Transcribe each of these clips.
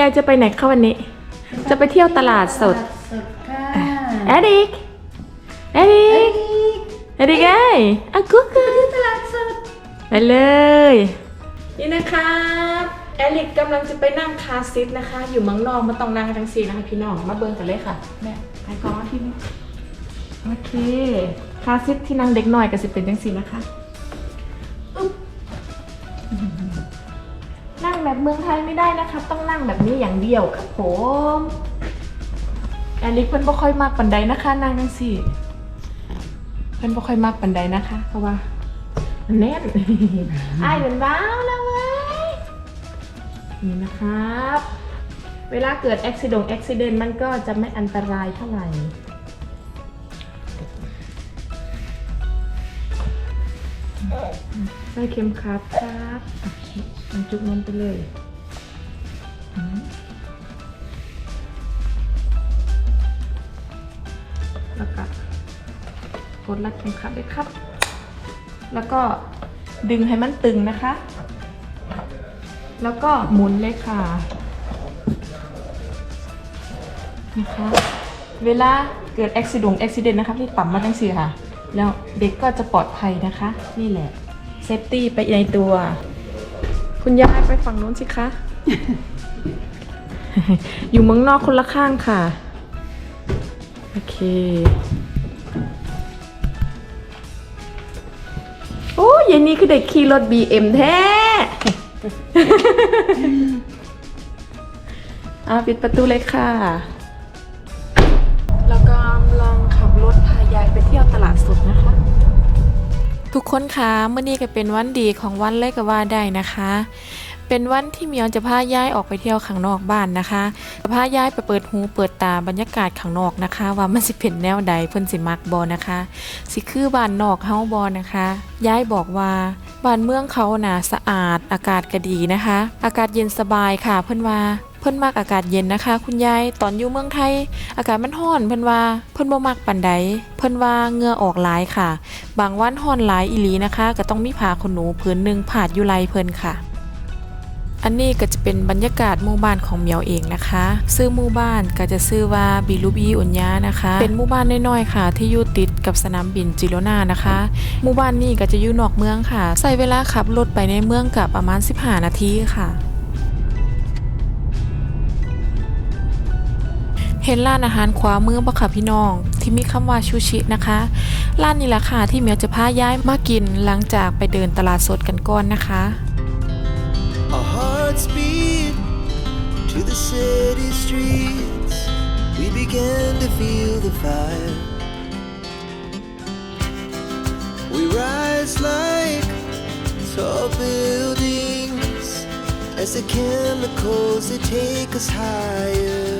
ยายจะไปไหนคะวันนี้ จะไปเที่ยวตลาดสดสดค่ะเอริกเอริกเอริกไอ้อากุ๊กกุ๊กตลาดสดไปเลย นี่นะครับเอริกกำลังจะไปนั่งคาร์ซิทนะคะ อยู่เมืองนอกมาต้องนั่งจังสีนะคะพี่น้องมาเบิร์กันเลยค่ะแม่ไปก่อนที่นี่โอเคคาร์ซิทที่นั่งเด็กหน่อยก็สิเป็นจังสีนะคะ เมืองไทยไม่ได้นะคะต้องนั่งแบบนี้อย่างเดียวครับผมแอลิกเพิ่นบ่ค่อยมากปันใดนะคะนั่งจังสี่ เพิ่นบ่ค่อยมากปันใดนะคะ เพราะว่ามันแน่นไอ้ายเป็นบ้าวแล้วเว้ยนี่นะครับ เวลาเกิดอุบิเหตุอุบิเหตุมันก็จะไม่อันตรายเท่าไหร่ ใส่เข็มขัดครับมันจุกนมไปเลยแล้วก็กดรัดเข็มขัดเลยครับ แล้วก็ดึงให้มันตึงนะคะ แล้วก็หมุนเลยค่ะนะคะเวลาเกิดอุบิเหตุอุบิเหตุนะครับที่ต่ำมาจังสี่ค่ะ แล้วเด็กก็จะปลอดภัยนะคะ นี่แหละ เซฟตี้ไปในตัว คุณยายไปฝั่งนู้นสิคะ อยู่เมืองนอกคนละข้างค่ะ โอเค โอ้ยายนี่คือเด็กขี่รถ BM แท้ อาปิดประตูเลยค่ะ ยายไปเที่ยวตลาดสดนะคะ ทุกคนคะเมื่อนี้ก็เป็นวันดีของวันเลยก็ว่าได้นะคะ เป็นวันที่เมียวจะพาย้ายออกไปเที่ยวข้างนอกบ้านนะคะจะพาย้ายไปเปิดหูเปิดตาบรรยากาศข้างนอกนะคะ ว่ามันสิเป็นแนวใดเพิ่นสิมักบอนะคะ สิคือบ้านนอกเฮาบอนะคะย้ายบอกว่าบ้านเมืองเขาหน่ะสะอาดอากาศก็ดีนะคะ อากาศเย็นสบายค่ะเพิ่นว่า เพิ่นมักอากาศเย็นนะคะ คุณยายตอนอยู่เมืองไทย อากาศมันร้อนเพิ่นว่าเพิ่นบ่มักปานใดเพิ่นว่าเหงื่อออกหลายค่ะ บางวันร้อนหลายอีหลีนะคะ ก็ต้องมีผ้าขนหนูผืนหนึ่งผาดอยู่ไหลเพิ่นค่ะ อันนี้ก็จะเป็นบรรยากาศหมู่บ้านของเหมียวเองนะคะซื้อหมู่บ้านก็จะซื้อว่าบิลูบีอุญญานะคะ เป็นหมู่บ้านน้อยๆค่ะ ที่อยู่ติดกับสนามบินจิโรนานะคะหมู่บ้านนี้ก็จะอยู่นอกเมืองค่ะใช้เวลาขับรถไปในเมืองกับประมาณ 15 นาทีค่ะ ห็นร้านอาหารขวามือบ่ค่ะพี่น้อง ที่มีคำว่าชูชินะคะ ร้านนี้แหละค่ะที่เมียวจะพาย้ายมากินหลังจากไปเดินตลาดสดกันก่อนนะคะ Our hearts beat to the city streets. We began to feel the fire. We rise like tall buildings as the chemicals they take us higher.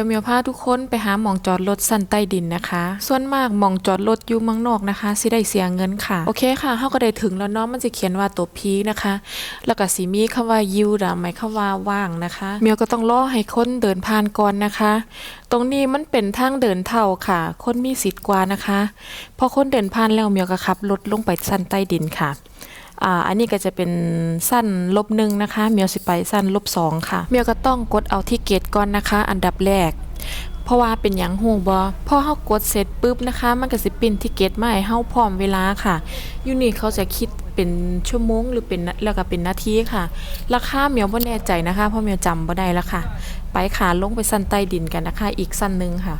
ดี๋ยวเมียวพาทุกคนไปหาหมองจอดรถสั้นใต้ดินนะคะ ส่วนมากหมองจอดรถอยู่เมืองนอกนะคะสิได้เสียเงินค่ะ โอเคค่ะเฮาก็ได้ถึงแล้วเนาะมันจะเขียนว่าตัวพีนะคะ แล้วก็สิมีคำว่ายูดาหมายคำว่าว่างนะคะ เมียวก็ต้องรอให้คนเดินผ่านก่อนนะคะ ตรงนี้มันเป็นทางเดินเท่าค่ะ คนมีสิทธิ์กว่านะคะ พอคนเดินผ่านแล้วเมียวก็ขับรถลงไปสั้นใต้ดินค่ะ อ่าอันนี้ก็จะเป็นสั้นลบหนึ่งนะคะเมียวสิไปสั้นลบสองค่ะเมียวก็ต้องกดเอาที่เกตก่อนนะคะ อันดับแรกเพราะว่าเป็นหยังหูบอพอเฮากดเสร็จปุ๊บนะคะ มันก็สิปินที่เกตมาให้เฮาพร้อมเวลาค่ะยูนี่เขาจะคิดเป็นชั่วโมงหรือเป็นแล้วก็เป็นนาทีค่ะ ราคาเมียวบ่แน่ใจนะคะเพราะเมียวจำบ่ได้แล้วค่ะ ไปขาลงไปสั้นใต้ดินกันนะคะ อีกสั้นหนึงค่ะ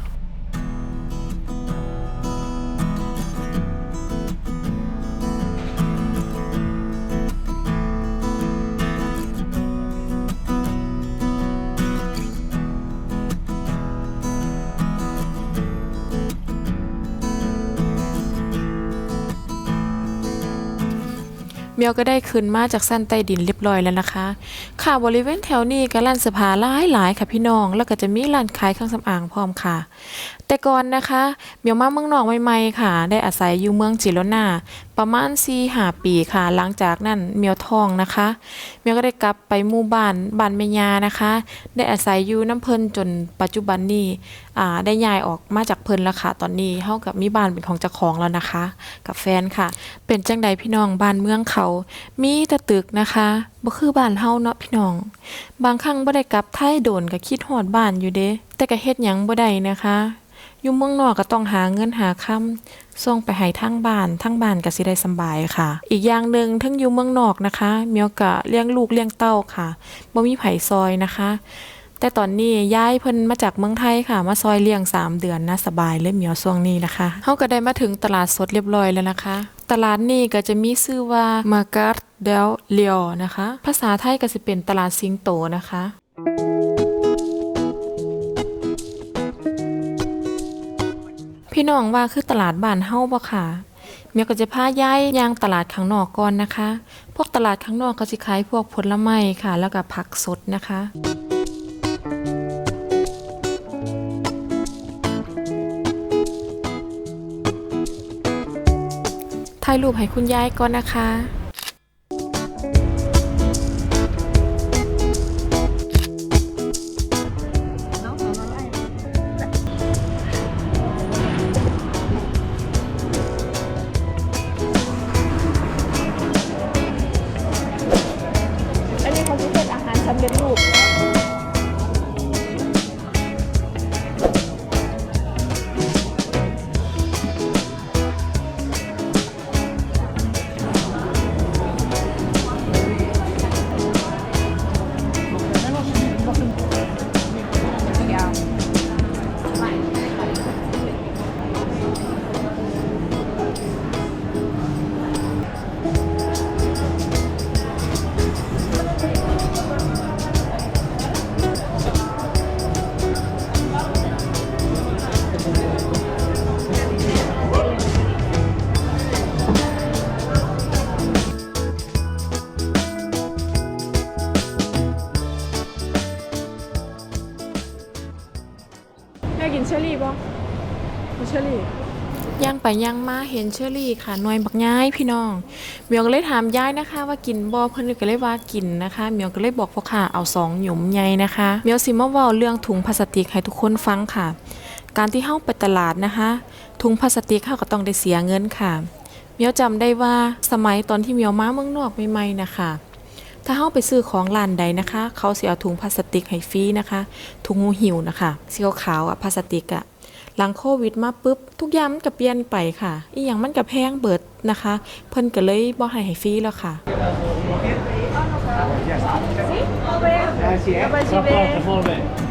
เมียวก็ได้ขึ้นมาจากสั้นใต้ดินเรียบร้อยแล้วนะคะ ค่ะบริเวณแถวนี้ก็ร้านเสื้อผ้าหลายหลายๆค่ะพี่น้อง แล้วก็จะมีร้านขายเครื่องสำอางพร้อมค่ะ แต่ก่อนนะคะเมียวมาเมืองนอกใหม่ๆค่ะ ได้อาศัยอยู่เมืองจิโรนาประมาณ4 5ปีค่ะ หลังจากนั้นเมียวทองนะคะเมียวก็ได้กลับไปหมู่บ้านบ้านแม่ยานะคะ ได้อาศัยอยู่น้ำเพิ่นจนปัจจุบันนี้อ่าได้ย้ายออกมาจากเพิ่นแล้วค่ะ ตอนนี้เฮากับมีบ้านเป็นของเจ้าของแล้วนะคะ กับแฟนค่ะ เป็นจังใดพี่น้องบ้านเมืองเขา มีแต่ตึกนะคะบ่คือบ้านเฮาเนาะพี่น้อง บางครั้งบ่ได้กลับไทยโดนก็คิดฮอดบ้านอยู่เด้แต่ก็เฮ็ดหยังบ่ได้นะคะ อยู่เมืองนอกก็ต้องหาเงินหาคำส่งไปให้ทางบ้านทางบ้านก็สิได้สบายค่ะ อีกอย่างหนึ่งทั้งอยู่เมืองนอกนะคะเมียวก็เลี้ยงลูกเลี้ยงเต้าค่ะบ่มีไผซอยนะคะ แต่ตอนนี้ย้ายเพิ่นมาจากเมืองไทยค่ะ มาซอยเลี้ยง 3 เดือนนะสบายเลยเหมียวช่วงนี้นะคะเฮาก็ได้มาถึงตลาดสดเรียบร้อยแล้วนะคะ ตลาดนี้ก็จะมีชื่อว่ามาการ์เดลเลียนะคะ ภาษาไทยก็สิเป็นตลาดสิงโตนะคะ พี่น้องว่าคือตลาดบ้านเฮาบ่ค่ะเมียก็จะพาย้ายยางตลาดข้างนอกก่อนนะคะ พวกตลาดข้างนอกก็สิขายพวกผลไม้ค่ะ แล้วก็ผักสดนะคะถ่ายรูปให้คุณยายก่อนนะคะ รี่ป่ะกินเชอรี่ย่างไปย่างมาเห็นเชอรี่ค่ะหน่วยบักย้ายพี่น้องเมียวก็เลยถามย้ายนะคะ ว่ากินบ่เพิ่นก็เลยว่ากินนะคะเมียวก็เลยบอกพ่อค่ะเอาสองหยุมใหญ่นะคะเมียวสิมาเว้าเรื่องถุงพลาสติกให้ทุกคนฟังค่ะ การที่เฮาไปตลาดนะคะ ถุงพลาสติกเฮาก็ต้องได้เสียเงินค่ะเมียวจำได้ว่าสมัยตอนที่เมียวมาเมืองนอกใหม่ๆนะคะ ถ้าเฮาไปซื้อของร้านใดนะคะ เขาสิเอาถุงพลาสติกให้ฟรีนะคะ ถุงหูหิวนะคะสีขาวๆอะพลาสติกอะหลังโควิดมาปุ๊บ ทุกอย่างมันก็เปลี่ยนไปค่ะ อีหยังมันก็แพงเบิดนะคะ เพิ่นก็เลยบ่ให้ให้ฟรีแล้วค่ะแล้ว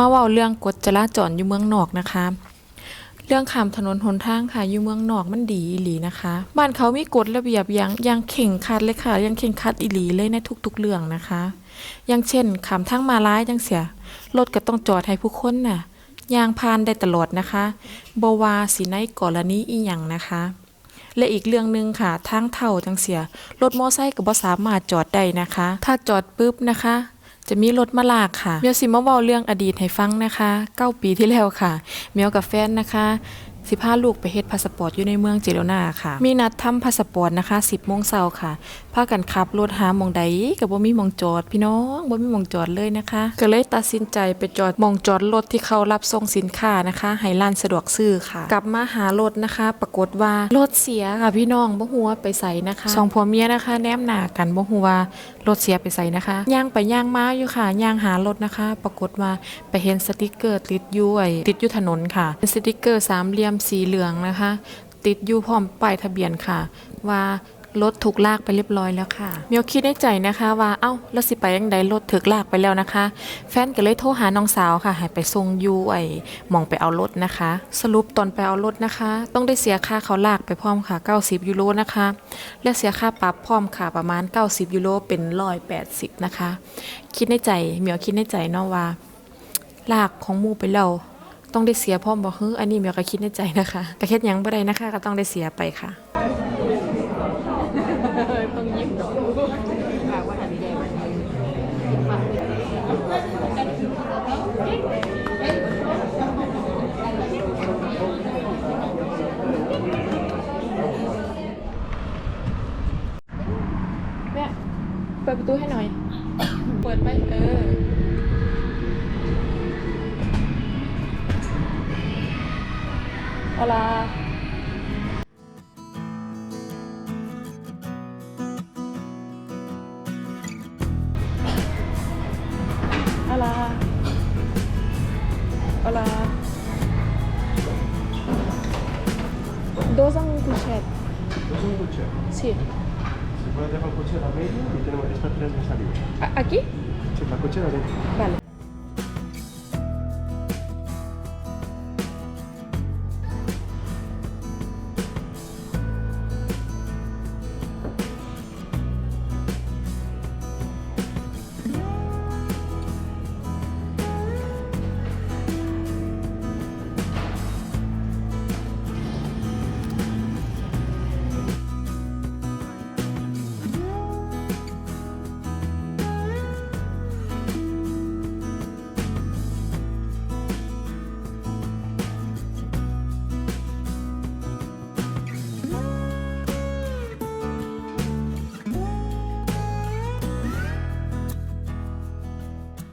มาเว้าเรื่องกฎจราจรอยู่เมืองนอกนะคะ เรื่องขามถนนหนทางค่ะอยู่เมืองนอกมันดีอีหลีนะคะ บ้านเขามีกฎระเบียบอย่างอย่างเข่งคัดเลยค่ะย่างเข่งคัดอีหลีเลยในทุก ๆ เรื่องนะคะ อย่างเช่นขามทางมาลายจังเสียรถก็ต้องจอดให้ผู้คนน่ะยางพานได้ตลอดนะคะบวาสิในกรณีอีหยังนะคะและอีกเรื่องหนึ่งค่ะทางเท่าจังเสีย รถมอไซค์ก็บ่สามารถจอดได้นะคะ ถ้าจอดปุ๊บนะคะ จะมีรถมาลากค่ะ เมียวสิมาเว้าเรื่องอดีตให้ฟังนะคะเก้าปีที่แล้วค่ะ เมียวกับแฟนนะคะสิพาลูกไปเฮ็ดพาสปอร์ตอยู่ในเมืองเจโรนาค่ะ มีนัดทำพาสปอร์ตนะคะ 10โมงเช้าค่ะพากันขับรถหาหมองใดก็บ่มีหมองจอด พี่น้องบ่มีหมองจอดเลยนะคะ ก็เลยตัดสินใจไปจอดหมองจอดรถที่เขารับส่งสินค้านะคะให้ร้านสะดวกซื้อค่ะ กลับมาหารถนะคะ ปรากฏว่ารถเสียค่ะพี่น้องบ่ฮู้ว่าไปใส่นะคะสองผัวเมียนะคะ แนมหน้ากันบ่ฮู้ว่ารถเสียไปใส่นะคะย่างไปย่างมาอยู่ค่ะย่างหารถนะคะ ปรากฏว่าไปเห็นสติกเกอร์ติดอยู่ยติดอยู่ถนนค่ะ เป็นสติกเกอร์สามเหลี่ยมสีเหลืองนะคะ ติดอยู่พร้อมป้ายทะเบียนค่ะ ว่า รถถูกลากไปเรียบร้อยแล้วค่ะเมียวคิดในใจนะคะว่าเอ้าแล้วสิไปยังใดรถถูกลากไปแล้วนะคะ แฟนก็เลยโทรหาน้องสาวค่ะให้ไปส่งยูไอ้มองไปเอารถนะคะ สรุปตอนไปเอารถนะคะ ต้องได้เสียค่าเขาลากไปพร้อมค่ะ 90 ยูโรนะคะ และเสียค่าปรับพร้อมค่ะประมาณ 90 ยูโรเป็น180นะคะ คิดในใจเมียวคิดในใจเนาะว่า ลากของมูไปแล้วต้องได้เสียพร้อมบ่ฮึอันนี้เมียวก็คิดในใจนะคะกระเฮ็ดหยังบ่ได้นะคะ ก็ต้องได้เสียไปค่ะ ต้องยิ้มดอกแม่เปิดประตูให้หน่อย เปิดไปเออ Hola. Hola. Hola. Dos. Es un coche. Sí. Si puedes dejar el coche a la media y tenemos estas tres de salida. ¿A- ¿Aquí? Sí, la coche a la media. Vale.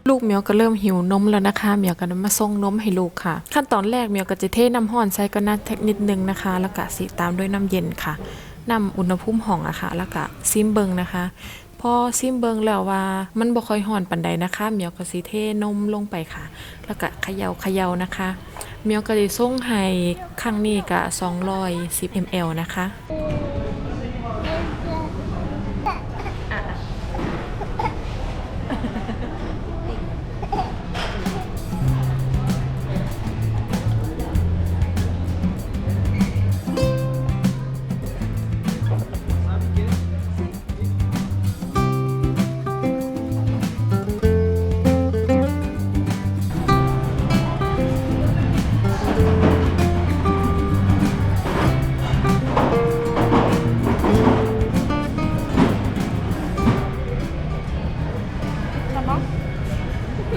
ลูกเมียวก็เริ่มหิวนมแล้วนะคะเมียวก็มาส่งนมให้ลูกค่ะ ขั้นตอนแรกเมียวก็จะเทน้ำห้อนใส่ก็น่าเทคนิดนึงนะคะ แล้วก็สีตามด้วยน้ำเย็นค่ะนำอุณหภูมิห้องอะค่ะ แล้วก็ซิมเบิงนะคะ พอซิมเบิงแล้วว่ามันบ่ค่อยห่อนปานใดนะคะเมียวก็สิเทนมลงไปค่ะ แล้วก็เขย่าเขย่านะคะเมียวก็ได้ส่งให้ครั้งนี้ก็210 ml นะคะ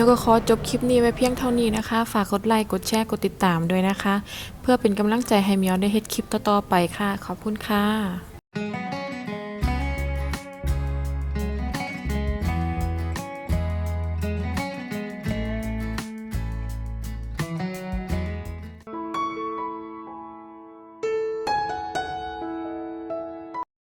มียวก็ขอจบคลิปนี้ไว้เพียงเท่านี้นะคะ ฝากกดไลค์กดแชร์กดติดตามด้วยนะคะ เพื่อเป็นกำลังใจให้เมียวได้เฮ็ดคลิปต่อๆไปค่ะ ขอบคุณค่ะ